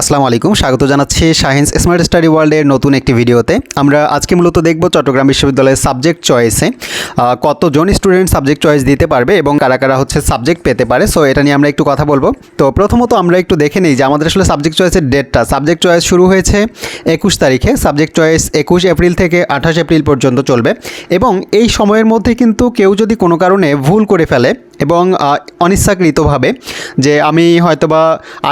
আসসালামু আলাইকুম। স্বাগত জানাচ্ছি শাহিন্স স্মার্ট স্টাডি ওয়ার্ল্ডের নতুন একটি ভিডিওতে। আমরা আজকে মূলত দেখব চট্টগ্রাম বিশ্ববিদ্যালয়ের সাবজেক্ট চয়েসে কতজন স্টুডেন্ট সাবজেক্ট চয়েস দিতে পারবে এবং কারা কারা হচ্ছে সাবজেক্ট পেতে পারে। সো এটা নিয়ে আমরা একটু কথা বলব। তো প্রথমত আমরা একটু দেখে নিই যে আমাদের আসলে সাবজেক্ট চয়েসের ডেটটা সাবজেক্ট চয়েস শুরু হয়েছে একুশ তারিখে। সাবজেক্ট চয়েস একুশ এপ্রিল থেকে আঠাশ এপ্রিল পর্যন্ত চলবে। এবং এই সময়ের মধ্যে কিন্তু কেউ যদি কোনো কারণে ভুল করে ফেলে এবং অনিচ্ছাকৃতভাবে যে আমি হয়তোবা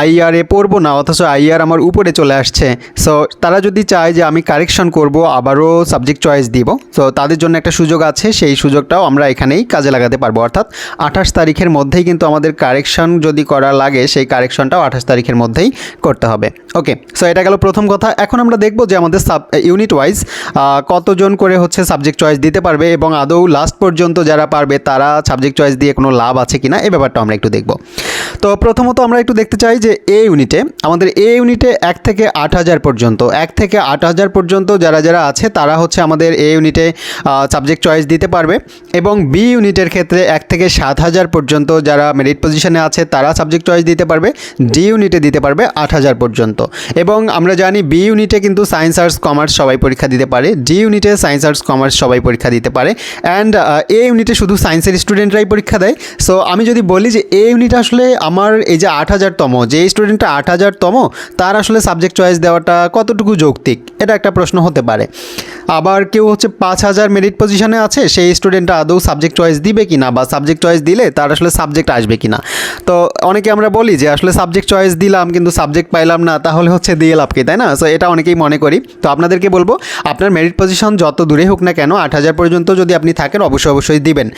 আইআরে পড়ব না, অথচ আইআর আমার উপরে চলে আসছে। সো তারা যদি চায় যে আমি কারেকশন করব, আবারও সাবজেক্ট চয়েস দিব। তো তাদের জন্য একটা সুযোগ আছে, সেই সুযোগটাও আমরা এখানেই কাজে লাগাতে পারব। অর্থাৎ আঠাশ তারিখের মধ্যেই কিন্তু আমাদের কারেকশন যদি করা লাগে, সেই কারেকশনটাও আঠাশ তারিখের মধ্যেই করতে হবে। ওকে সো এটা গেল প্রথম কথা। এখন আমরা দেখব যে আমাদের সাব ইউনিট ওয়াইজ কতজন করে হচ্ছে সাবজেক্ট চয়েস দিতে পারবে এবং আদৌ লাস্ট পর্যন্ত যারা পারবে, তারা সাবজেক্ট চয়েস দিয়ে কোনো লাভ আছে কিনা এই ব্যাপারটা আমরা একটু দেখব। তো প্রথমত আমরা একটু দেখতে চাই যে এ ইউনিটে, আমাদের এ ইউনিটে এক থেকে আট হাজার পর্যন্ত, এক থেকে আট হাজার পর্যন্ত যারা যারা আছে তারা হচ্ছে আমাদের এ ইউনিটে সাবজেক্ট চয়েস দিতে পারবে এবং বি ইউনিটের ক্ষেত্রে এক থেকে সাত হাজার পর্যন্ত যারা মেরিট পজিশনে আছে তারা সাবজেক্ট চয়েস দিতে পারবে ডি ইউনিটে দিতে পারবে আট হাজার পর্যন্ত। এবং আমরা জানি বি ইউনিটে কিন্তু সায়েন্স আর্টস কমার্স সবাই পরীক্ষা দিতে পারে ডি ইউনিটে সায়েন্স আর্টস কমার্স সবাই পরীক্ষা দিতে পারে। অ্যান্ড এ ইউনিটে শুধু সায়েন্সের স্টুডেন্টরাই পরীক্ষা দেয় সো আমি যদি বলি যে এ ইউনিট আসলে আমার এই যে আট হাজারতম যে স্টুডেন্টটা আট হাজারতম তার আসলে সাবজেক্ট চয়েস দেওয়াটা কতটুকু যৌক্তিক? এটা একটা প্রশ্ন হতে পারে। আবার কেউ হচ্ছে পাঁচ হাজার মেরিট পজিশনে আছে, সেই স্টুডেন্টটা আদৌ সাবজেক্ট চয়েস দিবে কি না বা সাবজেক্ট চয়েস দিলে তার আসলে সাবজেক্ট আসবে কি না তো অনেকে আমরা বলি যে আসলে সাবজেক্ট চয়েস দিলাম কিন্তু সাবজেক্ট পাইলাম না, তাহলে হচ্ছে দিয়ে লাভ কি, তাই না? সো এটা অনেকেই মনে করি। তো আপনাদেরকে বলব, আপনার মেরিট পজিশন যত দূরে হোক না কেন, আট হাজার পর্যন্ত যদি আপনি থাকেন, অবশ্যই অবশ্যই দিবেন।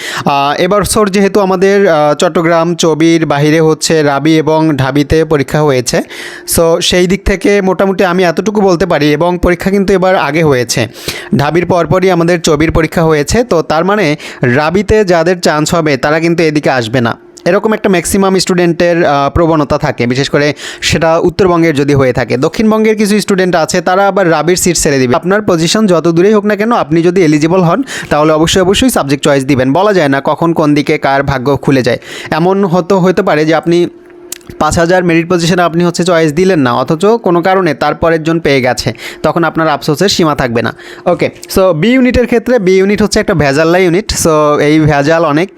এবার সর যেহেতু আমাদের আহ, চট্টগ্রাম চবির বাহিরে হচ্ছে রাবি এবং ঢাবিতে পরীক্ষা হয়েছে। সো সেই দিক থেকে মোটামুটি আমি এতটুকু বলতে পারি এবং পরীক্ষা কিন্তু এবার আগে হয়েছে। ঢাবির পরপরই আমাদের চবির পরীক্ষা হয়েছে। তো তার মানে রাবিতে যাদের চান্স হবে তারা কিন্তু এদিকে আসবে না। এরকম একটা ম্যাক্সিমাম স্টুডেন্টের প্রবণতা থাকে। বিশেষ করে সেটা উত্তরবঙ্গের যদি হয়ে থাকে। দক্ষিণবঙ্গের কিছু স্টুডেন্ট আছে, তারা আবার রাবির সিট ছেড়ে দিবে। আপনার পজিশন যত দূরেই হোক না কেন, আপনি যদি এলিজিবল হন, তাহলে অবশ্যই অবশ্যই সাবজেক্ট চয়েস দিবেন। বলা যায় না কখন কোন দিকে কার ভাগ্য খুলে যায়। এমন হতো হতে পারে যে আপনি পাঁচ হাজার মেরিট পজিশনে আপনি হচ্ছে চয়েস দিলেন না, অথচ কোনো কারণে তারপরের জন পেয়ে গেছে, তখন আপনার আফসোসের সীমা থাকবে না। ওকে সো বি ইউনিটের ক্ষেত্রে বি ইউনিট হচ্ছে একটা ভেজাল্লা ইউনিট সো এই ভেজাল অনেক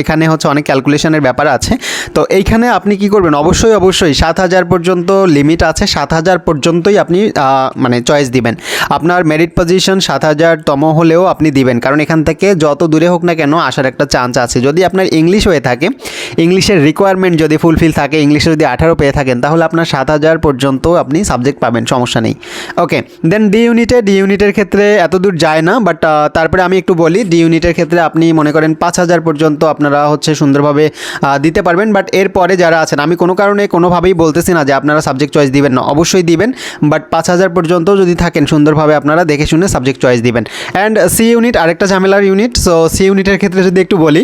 এখানে হচ্ছে অনেক ক্যালকুলেশনের ব্যাপার আছে। তো এইখানে আপনি কি করবেন? অবশ্যই অবশ্যই সাত হাজার পর্যন্ত লিমিট আছে, সাত হাজার পর্যন্তই আপনি মানে চয়েস দিবেন। আপনার মেরিট পজিশন সাত হাজার তম হলেও আপনি দিবেন, কারণ এখান থেকে যত দূরে হোক না কেন আসার একটা চান্স আছে। যদি আপনার ইংলিশ হয়ে থাকে ইংলিশের রিকোয়ারমেন্ট যদি ফুলফিল থাকে ইংলিশে যদি আঠারো পেয়ে থাকেন, তাহলে আপনার সাত হাজার পর্যন্ত আপনি সাবজেক্ট পাবেন, সমস্যা নেই। ওকে দেন ডি ইউনিটে ডি ইউনিটের ক্ষেত্রে এত দূর যায় না বাট তারপরে আমি একটু বলি ডি ইউনিটের ক্ষেত্রে আপনি মনে করেন পাঁচ হাজার পর্যন্ত আপনারা হচ্ছে সুন্দরভাবে দিতে পারবেন বাট এরপরে যারা আছেন, আমি কোনো কারণে কোনোভাবেই বলতেছি না যে আপনারা সাবজেক্ট চয়েস দিবেন না, অবশ্যই দিবেন বাট পাঁচ হাজার পর্যন্ত যদি থাকেন, সুন্দরভাবে আপনারা দেখে শুনে সাবজেক্ট চয়েস দিবেন। অ্যান্ড সি ইউনিট আরেকটা ঝামেলার ইউনিট সো সি ইউনিটের ক্ষেত্রে যদি একটু বলি,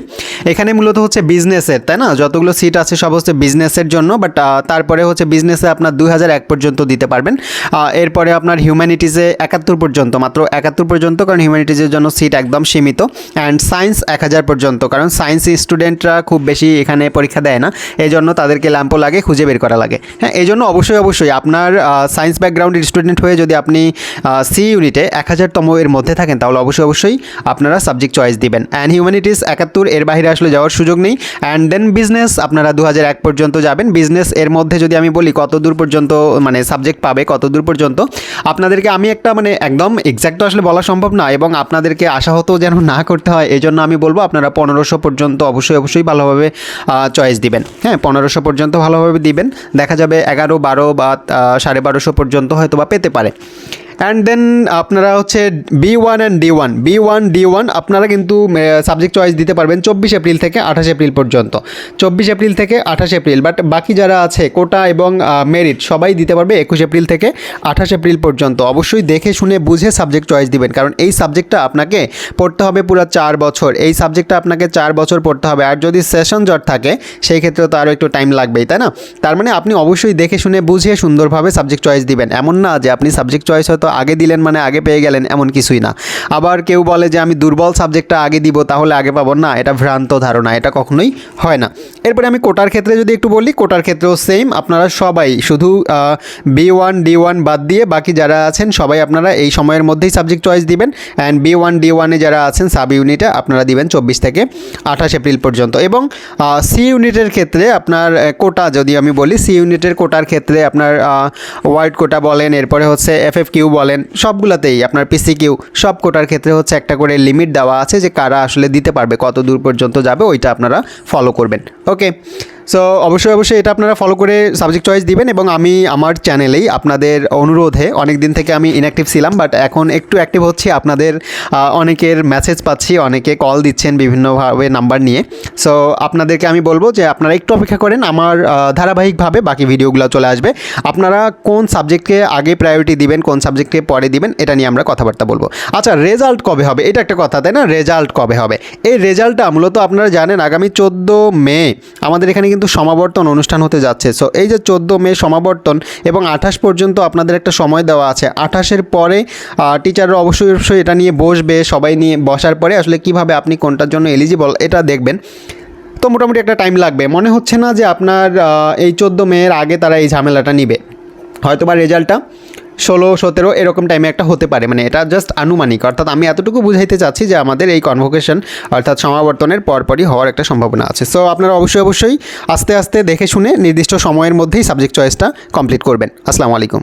এখানে মূলত হচ্ছে বিজনেসের তাই না? যতগুলো সিট আছে, সব হচ্ছে বিজনেসের জন্য বাট তারপরে হচ্ছে বিজনেসে আপনার দুই হাজার এক পর্যন্ত দিতে পারবেন। এরপরে আপনার হিউম্যানিটিজে একাত্তর পর্যন্ত, মাত্র একাত্তর পর্যন্ত, কারণ হিউম্যানিটিজের জন্য সিট একদম সীমিত। অ্যান্ড সায়েন্স এক হাজার পর্যন্ত, কারণ সায়েন্স স্টুডেন্টরা খুব বেশি এখানে পরীক্ষা দেয় না। এই জন্য তাদেরকে ল্যাম্পও লাগে, খুঁজে বের করা লাগে। হ্যাঁ এই জন্য অবশ্যই অবশ্যই আপনার সায়েন্স ব্যাকগ্রাউন্ডের স্টুডেন্ট হয়ে যদি আপনি সি ইউনিটে এক হাজারতম এর মধ্যে থাকেন, তাহলে অবশ্যই অবশ্যই আপনারা সাবজেক্ট চয়েস দিবেন। অ্যান্ড হিউম্যানিটিস একাত্তর, এর বাইরে আসলে যাওয়ার সুযোগ নেই। অ্যান্ড দেন বিজনেস আপনারা দু এক পর্যন্ত যাবেন। বিজনেস এর মধ্যে যদি আমি বলি কত দূর পর্যন্ত মানে সাবজেক্ট পাবে কত দূর পর্যন্ত, আপনাদেরকে আমি একটা মানে একদম এক্স্যাক্ট তো আসলে বলা সম্ভব না এবং আপনাদেরকে আশাহত যেন না করতে হয় এই জন্য আমি বলব আপনারা পনেরোশো পর্যন্ত অবশ্যই অবশ্যই ভালোভাবে চয়েস দিবেন। হ্যাঁ পনেরোশো পর্যন্ত ভালোভাবে দিবেন। দেখা যাবে এগারো, বারো বা সাড়ে বারোশো পর্যন্ত হয়তো বা পেতে পারে। অ্যান্ড দেন আপনারা হচ্ছে B one and D one B one D one আপনারা কিন্তু সাবজেক্ট চয়েস দিতে পারবেন চব্বিশ এপ্রিল থেকে আঠাশ এপ্রিল পর্যন্ত। চব্বিশ এপ্রিল থেকে আঠাশ এপ্রিল বাট বাকি যারা আছে, কোটা এবং মেরিট সবাই দিতে পারবে একুশ এপ্রিল থেকে আঠাশ এপ্রিল পর্যন্ত। অবশ্যই দেখে শুনে বুঝে সাবজেক্ট চয়েস দিবেন, কারণ এই সাবজেক্টটা আপনাকে পড়তে হবে পুরো চার বছর। এই সাবজেক্টটা আপনাকে চার বছর পড়তে হবে। আর যদি সেশন জট থাকে, সেই ক্ষেত্রে তো আরও একটু টাইম লাগবেই, তাই না? তার মানে আপনি অবশ্যই দেখে শুনে বুঝে সুন্দরভাবে সাবজেক্ট চয়েস দিবেন। এমন না যে আপনি সাবজেক্ট চয়েস হয়তো আগে দিলেন মানে আগে পেয়ে গেলেন এমন কিছুই না। আবার কেউ বলে যে আমি দুর্বল সাবজেক্টটা আগে দিব, তাহলে আগে পাবো। না, এটা ভ্রান্ত ধারণা, এটা কখনোই হয় না। এরপরে আমি কোটার ক্ষেত্রে যদি একটু বলি, কোটার ক্ষেত্রেও সেম আপনারা সবাই শুধু বি ওয়ান ডি ওয়ান বাদ দিয়ে বাকি যারা আছেন, সবাই আপনারা এই সময়ের মধ্যেই সাবজেক্ট চয়েস দিবেন। অ্যান্ড বি ওয়ান ডি ওয়ানে যারা আছেন সাব ইউনিটে আপনারা দিবেন চব্বিশ থেকে আঠাশ এপ্রিল পর্যন্ত। এবং সি ইউনিটের ক্ষেত্রে আপনার কোটা যদি আমি বলি সি ইউনিটের কোটার ক্ষেত্রে আপনার ওয়ার্ড কোটা বলেন, এরপরে হচ্ছে এফ এফ কিউ বলেন, সবগুলোতেই আপনার পিসি কিউ সব কোটার ক্ষেত্রে হচ্ছে একটা করে লিমিট দেওয়া আছে যে কারা আসলে দিতে পারবে, কত দূর পর্যন্ত যাবে, ওইটা আপনারা ফলো করবেন। ওকে সো অবশ্যই অবশ্যই এটা আপনারা ফলো করে সাবজেক্ট চয়েস দিবেন এবং আমি আমার চ্যানেলেই আপনাদের অনুরোধে অনেক দিন থেকে আমি ইনঅ্যাক্টিভ ছিলাম বাট এখন একটু অ্যাক্টিভ হচ্ছি। আপনাদের অনেকের মেসেজ পাচ্ছি, অনেকে কল দিচ্ছেন বিভিন্নভাবে নাম্বার নিয়ে। সো আপনাদেরকে আমি বলব যে আপনারা একটু অপেক্ষা করেন, আমার ধারাবাহিকভাবে বাকি ভিডিওগুলো চলে আসবে। আপনারা কোন সাবজেক্টকে আগে প্রায়োরিটি দিবেন, কোন সাবজেক্টকে পরে দিবেন, এটা নিয়ে আমরা কথাবার্তা বলব। আচ্ছা রেজাল্ট কবে হবে? এটা একটা কথা, তাই না? রেজাল্ট কবে হবে? এই রেজাল্টটা মূলত আপনারা জানেন, আগামী চোদ্দ মে, আমাদের এখানে কিন্তু সমাবর্তন অনুষ্ঠান হতে যাচ্ছে। সো এই যে চোদ্দ মে সমাবর্তন এবং আঠাশ পর্যন্ত আপনাদের একটা সময় দেওয়া আছে। আঠাশের পরে টিচাররা অবশ্যই অবশ্যই এটা নিয়ে বসবে, সবাই নিয়ে বসার পরে আসলে কীভাবে আপনি কোনটার জন্য এলিজিবল এটা দেখবেন। তো মোটামুটি একটা টাইম লাগবে। মনে হচ্ছে না যে আপনার এই চোদ্দ মেয়ের আগে তারা এই ঝামেলাটা নিবে। হয়তো বা রেজাল্টটা ষোলো, সতেরো এরকম টাইমে একটা হতে পারে। মানে এটা জাস্ট আনুমানিক। অর্থাৎ আমি এতটুকু বুঝাইতে চাচ্ছি যে আমাদের এই কনভোকেশন অর্থাৎ সমাবর্তনের পরপরই হওয়ার একটা সম্ভাবনা আছে। সো আপনারা অবশ্যই অবশ্যই আস্তে আস্তে দেখে শুনে নির্দিষ্ট সময়ের মধ্যেই সাবজেক্ট চয়েসটা কমপ্লিট করবেন। আসসালামু আলাইকুম।